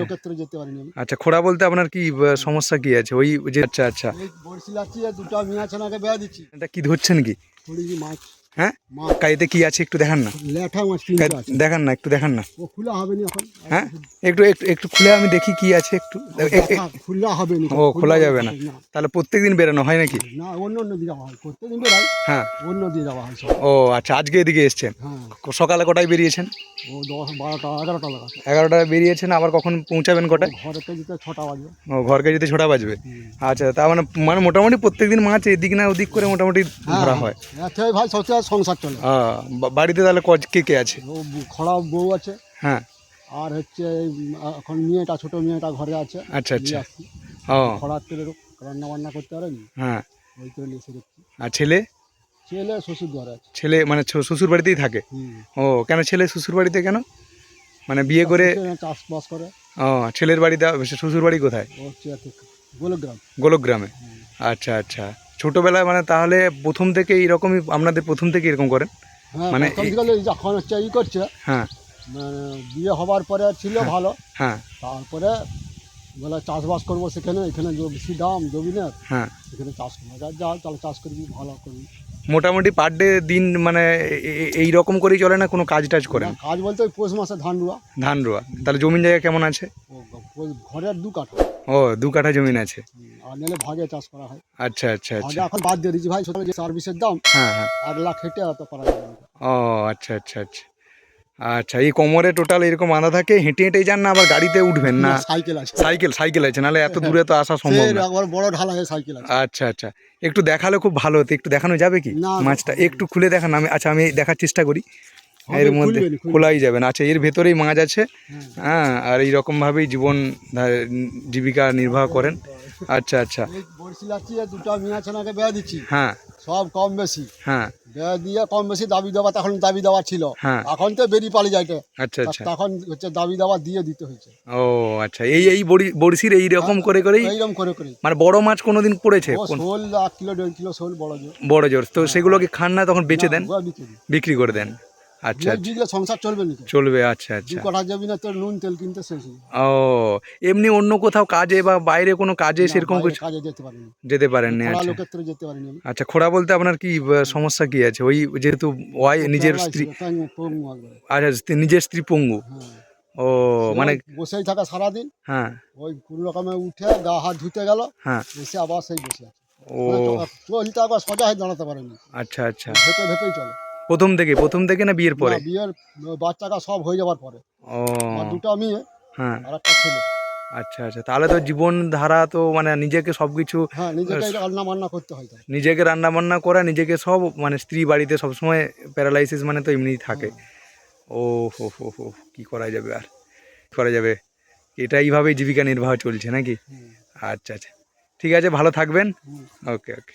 লোকের যেতে পারিনি আমি। আচ্ছা খোড়া বলতে আপনার কি সমস্যা কি আছে? ওই যে আচ্ছা আচ্ছা। বড়শি লাচ্ছি দুটো মেয়ে বেয়া দিচ্ছি। এটা কি ধরছেন কি? থড়ি মাছ? হ্যাঁ? মাছ। কাইতে কি আছে একটু দেখান না। লেঠা মাছ দেখান না একটু দেখান না। ও খোলা হবে না এখন? হ্যাঁ? একটু একটু একটু খুলে আমি দেখি কি আছে একটু। খোলা হবে না। ও খোলা যাবে না। তাহলে প্রত্যেকদিন বেরোনো হয় নাকি? না অন্য অন্য দিয়ে যাওয়া হয়। প্রত্যেকদিন বেড়াই হ্যাঁ। অন্য দিয়ে যাওয়া হয় ও আচ্ছা আজকে এদিকে এসছেন। হ্যাঁ। সকালে কটায় বেরিয়েছেন? ও দশ বারোটা এগারোটা লাগা এগারোটায় বেরিয়েছেন আবার কখন পৌঁছাবেন কটায়? যেতে ছটা বাজবে ও ঘরকে যেতে ছটা বাজবে? আচ্ছা মানে মানে মোটামুটি প্রত্যেকদিন মাছ এদিক না ওদিক করে মোটামুটি ধরা হয়। ভাই আর সংসার চলে। আহ, বাড়িতে তাহলে ক- কে কে আছে? ও বউ আছে। হ্যাঁ। আর হচ্ছে এখন মেয়েটা ছোট মেয়েটা ঘরে আছে। আচ্ছা আচ্ছা। ও। রান্না বান্না করতে পারেনি? হ্যাঁ। ওই আর ছেলে? ছেলে শ্বশুর ঘরে আছে। ছেলে মানে শ্বশুর বাড়িতেই থাকে? ও কেন ছেলে শ্বশুর বাড়িতে কেন? মানে বিয়ে করে চাষবাস করে। ও ছেলের বাড়িতে শ্বশুর বাড়ি কোথায় গোলগ্রাম গোলকগ্রামে। আচ্ছা আচ্ছা। ছোটবেলায় মানে তাহলে প্রথম থেকে এইরকমই আপনাদের প্রথম থেকে এরকম করেন? হ্যাঁ মানে যখন হচ্ছে ই করছে। হ্যাঁ। মানে বিয়ে হবার পরে ছিল ভালো। হ্যাঁ। তারপরে বলে চাষবাস করব সেখানে এখানে বেশি দাম জমিনের হ্যাঁ। এখানে চাষ করব যা চাষ করবি ভালো করবি মোটামুটি পার ডে দিন মানে এই রকম করেই চলে না কোনো কাজ টাজ করে? না, কাজ বলতে ওই পৌষ মাসে ধান রোয়া। ধান রোয়া তাহলে জমিন জায়গা কেমন আছে? ঘরের দু কাঠা। ও দু কাঠা জমিন আছে। আর নিলে ভাগে চাষ করা হয়। আচ্ছা আচ্ছা আচ্ছা। এখন বাদ দিয়ে দিচ্ছি ভাই সকালে যে সার্ভিসের দাম হ্যাঁ হ্যাঁ। এক লাখ হেঁটে অত করা যাবে ও আচ্ছা আচ্ছা আচ্ছা। আচ্ছা এই কোমরে টোটাল এরকম বাঁধা থাকে হেঁটে হেঁটে যান না আবার গাড়িতে উঠবেন না? সাইকেল আছে। সাইকেল সাইকেল আছে নাহলে এত দূরে তো আসা সম্ভব না। একবার বড় ঢালাই সাইকেল আছে। আচ্ছা আচ্ছা। একটু দেখালে খুব ভালো হতো একটু দেখানো যাবে কি? মাছটা একটু খুলে দেখান আমি আচ্ছা আমি দেখার চেষ্টা করি। এর মধ্যে। খোলাই যাবে না। আচ্ছা এর ভেতরেই মাছ আছে। হ্যাঁ। হ্যাঁ আর এইরকমভাবেই জীবন জীবিকা নির্বাহ করেন। আচ্ছা আচ্ছা। বড়শি লাচ্ছি দুটো মেয়ে বেয়া দিচ্ছি। হ্যাঁ। সব কম বেশি। হ্যাঁ। বেয়া দিয়ে কম বেশি দাবি দেওয়া তখন দাবি দেওয়া ছিল। হ্যাঁ। এখন তো বেরিয়ে পালি যাইতে আচ্ছা আচ্ছা। তখন হচ্ছে দাবি দেওয়া দিয়ে দিতে হয়েছে। ও আচ্ছা। এই এই বড়শির এই রকম করে করেই এইরকম করে করে মানে বড় মাছ কোনোদিন পড়েছে? শোল এক কিলো দেড় কিলো শোল বড় জোর। বড় জোর। তো সেগুলোকে খান না তখন বেচে দেন? করি। বিক্রি করে দেন। আচ্ছা দুই আচ্ছা। সংসার চলবে নাকি? চলবে আচ্ছা আচ্ছা। কটা যাবি না তোর নুন তেল কিনতে শেষ ও এমনি অন্য কোথাও কাজে বা বাইরে কোনো কাজে সেরকম কিছু কাজে যেতে পারিনি। যেতে পারেননি পড়া আচ্ছা। লোকের যেতে পারিনি আচ্ছা খোড়া বলতে আপনার কি সমস্যা কি আছে? ওই যেহেতু ওয়াই নিজের স্ত্রী পঙ্গু আচ্ছা নিজের স্ত্রী পঙ্গু? হ্যাঁ। ও মানে বসেই থাকা সারাদিন। হ্যাঁ। ওই কোনো রকমে উঠে গা হাত ধুতে গেল হ্যাঁ। এসে আবার সেই বসে আছে। ও। মানে চলতে একবার সোজা হয়ে দাঁড়াতে পারেনি। আচ্ছা আচ্ছা। ভেপে ভেপেই চলে। প্রথম থেকে প্রথম থেকে না বিয়ের পরে? না, বিয়ের বাচ্চাটা সব হয়ে যাওয়ার পরে। ও। দুটো মেয়ে হ্যাঁ। আর একটা ছেলে। আচ্ছা আচ্ছা তাহলে তো জীবন ধারা তো মানে নিজেকে সব কিছু হ্যাঁ নিজেকে রান্না বান্না করতে হয়। নিজেকে রান্না বান্না করা নিজেকে সব মানে স্ত্রী বাড়িতে সবসময় প্যারালাইসিস মানে তো এমনিই থাকে। ও হো হো হো কী করা যাবে আর? কী করা যাবে? এটা এইভাবেই জীবিকা নির্বাহ চলছে নাকি? হুম, আচ্ছা আচ্ছা। ঠিক আছে ভালো থাকবেন। হুম। ওকে ওকে